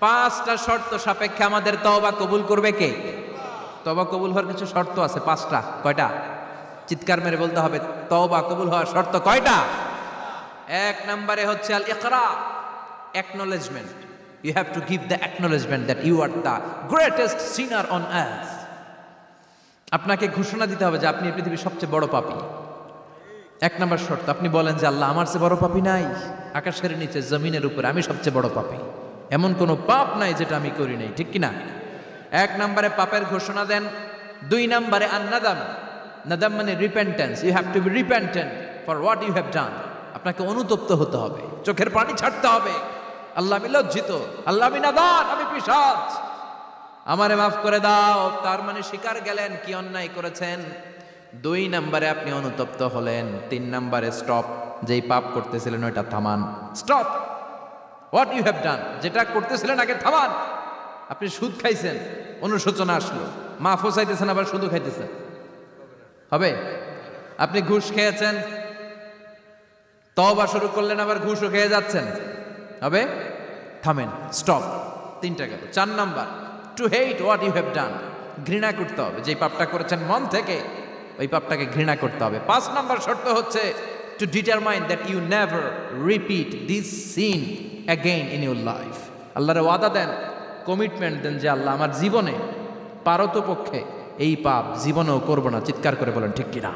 পাঁচটা শর্ত সাপেক্ষে আমাদের তওবা কবুল করবে কে? তবা কবুল হওয়ার কিছু শর্ত আছে, পাঁচটা। কয়টা? চিৎকার মেরে বলতে হবে, তওবা কবুল হওয়ার শর্ত কয়টা? এক নম্বরে হচ্ছে আল ইকরা acknowledgement you have to give the acknowledgement that you are the greatest sinner on earth আপনাকে ঘোষণা দিতে হবে যে আপনি পৃথিবীর সবচেয়ে বড় পাপি। এক নম্বর শর্ত, আপনি বলেন যে আল্লাহ আমার চেয়ে বড় পাপি নাই। আকাশের নিচে, জমিনের উপরে আমি সবচেয়ে বড় পাপী। এমন কোনো পাপ নাই যেটা আমি করি নাই, ঠিক কিনা? এক নম্বরে পাপের ঘোষণা দেন, দুই নম্বরে আন্নাদাম। নাদাম মানে repentance you have to be repentant for what you have done আপনাকে অনুতপ্ত হতে হবে, চোখের পানি ছাড়তে হবে। আল্লাহ লজ্জিত, আল্লাহ আমি নাদান আমি পিসাচ আমারে মাফ করে দাও, তার মানে শিকার গেলেন, কি অন্যায় করেছেন? দুই নম্বরে আপনি অনুতপ্ত হলেন, তিন নম্বরে স্টপ যেই পাপ করতেছিলেন ওইটা থামান। Stop what you have done যেটা করতেছিলেন আগে থামান। আপনি সুদ খাইছেন, অনুশোচনা আসলো। মাফও চাইতেছেন আবার সুদও খাইতেছেন। হবে? আপনি ঘুষ খেয়েছেন তবা শুরু করলেন, আবার ঘুষও খেয়ে যাচ্ছেন। হবে? থামেন স্টপ তিনটা গেল। চার number to hate what you have done ঘৃণা করতে হবে। যে পাপটা করেছেন মন থেকে, ওই পাপটাকে ঘৃণা করতে হবে। পাঁচ নাম্বার শর্ত হচ্ছে to determine that you never repeat this sin again in your life আল্লাহরে ওয়াদা দেন কমিটমেন্ট দেন যে আল্লাহ আমার জীবনে, পারতপক্ষে এই পাপ জীবনেও করব না। চিৎকার করে বলেন, ঠিক কিনা?